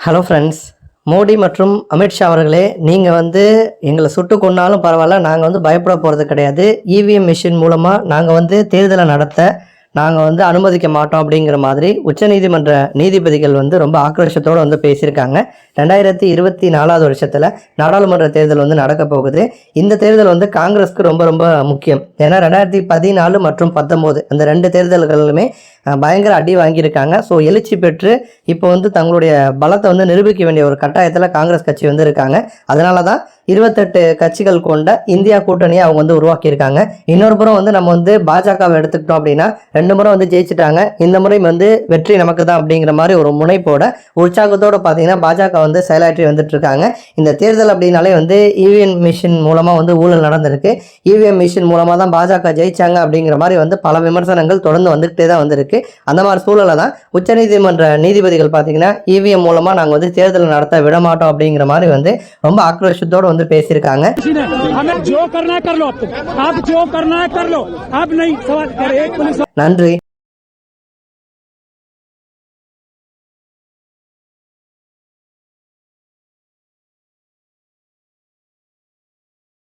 Hello friends Modi மற்றும் அமித்ஷா அவர்களே நீங்கள் வந்து எங்களை சுட்டு கொன்னாலும் பரவாயில்ல நாங்கள் வந்து பயப்பட போகிறது கிடையாது. இவிஎம் மிஷின் மூலமாக நாங்கள் வந்து தேர்தலை நடத்த நாங்கள் வந்து அனுமதிக்க மாட்டோம் அப்படிங்கிற மாதிரி உச்சநீதிமன்ற நீதிபதிகள் வந்து ரொம்ப ஆக்ரோஷத்தோடு வந்து பேசியிருக்காங்க. ரெண்டாயிரத்தி இருபத்தி நாலாவது வருஷத்தில் நாடாளுமன்ற தேர்தல் வந்து நடக்க போகுது. இந்த தேர்தல் வந்து காங்கிரஸ்க்கு ரொம்ப ரொம்ப முக்கியம். ஏன்னா ரெண்டாயிரத்தி பதினாலு மற்றும் பத்தொம்போது அந்த ரெண்டு தேர்தல்களுமே பயங்கர அடி வாங்கியிருக்காங்க. ஸோ எழுச்சி பெற்று இப்போ வந்து தங்களுடைய பலத்தை வந்து நிரூபிக்க வேண்டிய ஒரு கட்டாயத்தில் காங்கிரஸ் கட்சி வந்து இருக்காங்க. அதனால தான் இருபத்தெட்டு கட்சிகள் கொண்ட இந்தியா கூட்டணியை அவங்க வந்து உருவாக்கியிருக்காங்க. இன்னொரு புறம் வந்து நம்ம வந்து பாஜகவை எடுத்துக்கிட்டோம் அப்படின்னா ரெண்டு முறை வந்து ஜெயிச்சிட்டாங்க. இந்த முறை வந்து வெற்றி நமக்கு தான் அப்படிங்கிற மாதிரி ஒரு முனைப்போட உற்சாகத்தோடு பார்த்தீங்கன்னா பாஜக வந்து செயலாற்றி வந்துட்டு இருக்காங்க இந்த தேர்தல் அப்படின்னாலே வந்து இவிஎம் மிஷின் மூலமாக வந்து ஊழல் நடந்திருக்கு. இவிஎம் மிஷின் மூலமாக தான் பாஜக ஜெயிச்சாங்க அப்படிங்கிற மாதிரி வந்து பல விமர்சனங்கள் தொடர்ந்து வந்துகிட்டே தான் வந்திருக்கு. அந்த மாதிரி சூழலை தான் உச்சநீதிமன்ற நீதிபதிகள் பார்த்தீங்கன்னா இவிஎம் மூலமாக நாங்கள் வந்து தேர்தலை நடத்த விட மாட்டோம் அப்படிங்கிற மாதிரி வந்து ரொம்ப ஆக்ரோஷத்தோடு வந்து வந்து பேசியிருக்காங்க. நன்றி.